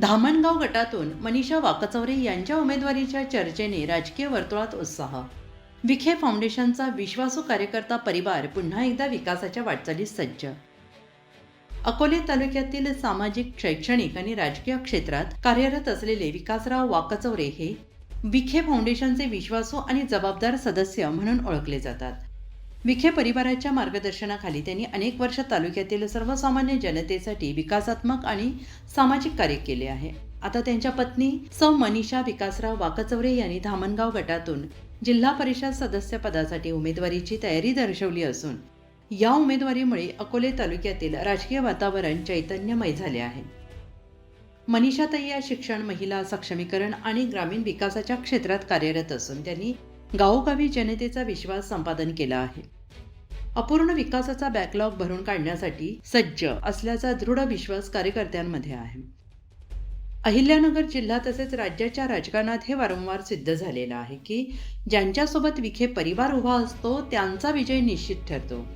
धामणगाव गटातून मनीषा वाकचौरे यांच्या उमेदवारीच्या चर्चेने राजकीय वर्तुळात उत्साह. विखे फाउंडेशनचा विश्वासू कार्यकर्ता परिवार पुन्हा एकदा विकासाच्या वाटचालीस सज्ज. अकोले तालुक्यातील सामाजिक शैक्षणिक आणि राजकीय क्षेत्रात कार्यरत असलेले विकासराव वाकचौरे हे विखे फाउंडेशनचे विश्वासू आणि जबाबदार सदस्य म्हणून ओळखले जातात. विखे परिवाराच्या मार्गदर्शनाखाली त्यांनी अनेक वर्ष तालुक्यातील सर्वसामान्य जनतेसाठी विकासात्मक आणि सामाजिक कार्य केले आहे. आता त्यांच्या पत्नी सौ मनीषा विकासराव वाकचवरे यांनी धामणगाव गटातून जिल्हा परिषद सदस्य पदासाठी उमेदवारीची तयारी दर्शवली असून या उमेदवारीमुळे अकोले तालुक्यातील राजकीय वातावरण चैतन्यमय झाले आहे. मनीषाताई या शिक्षण महिला सक्षमीकरण आणि ग्रामीण विकासाच्या क्षेत्रात कार्यरत असून त्यांनी गावोगावी जनतेचा विश्वास संपादन केला आहे. अपूर्ण विकासाचा बॅकलॉग भरून काढण्यासाठी सज्ज असल्याचा दृढ विश्वास कार्यकर्त्यांमध्ये आहे. अहिल्यानगर जिल्हा तसेच राज्याच्या राजकारणात हे वारंवार सिद्ध झालेलं आहे की ज्यांच्यासोबत विखे परिवार उभा असतो त्यांचा विजय निश्चित ठरतो.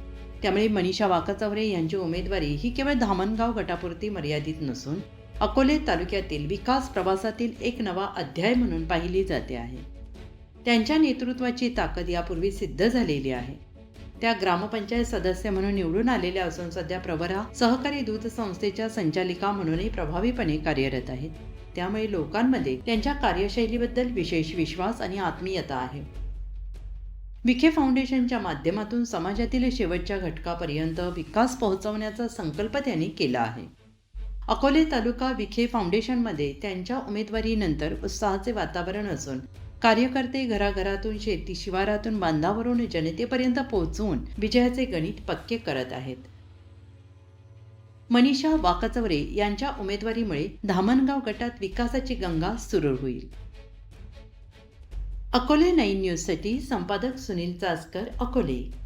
त्यामुळे मनीषा वाकचौरे यांची उमेदवारी ही केवळ धामणगाव गटापुरती मर्यादित नसून अकोले तालुक्यातील विकास प्रवासातील एक नवा अध्याय म्हणून पाहिली जाते आहे. त्यांच्या नेतृत्वाची ताकद यापूर्वी सिद्ध झालेली आहे. त्या ग्रामपंचायत सदस्य म्हणून निवडून आलेल्या असून सध्या प्रवरा सहकारी दूध संस्थेच्या संचालिका म्हणूनही प्रभावीपणे कार्यरत आहेत. त्यामुळे लोकांमध्ये त्यांच्या कार्यशैलीबद्दल विशेष विश्वास आणि आत्मीयता आहे. विखे फाउंडेशनच्या माध्यमातून समाजातील शेवटच्या घटकापर्यंत विकास पोहोचवण्याचा संकल्प त्यांनी केला आहे. अकोले तालुका विखे फाउंडेशनमध्ये त्यांच्या उमेदवारीनंतर उत्साहाचे वातावरण असून कार्यकर्ते घराघरातून शेती शिवारातून बांधावरून जनतेपर्यंत पोहोचवून विजयाचे गणित पक्के करत आहेत. मनीषा वाकचवरे यांच्या उमेदवारीमुळे धामणगाव गटात विकासाची गंगा सुरू होईल. अकोले नाईन न्यूजसाठी संपादक सुनील चासकर अकोले.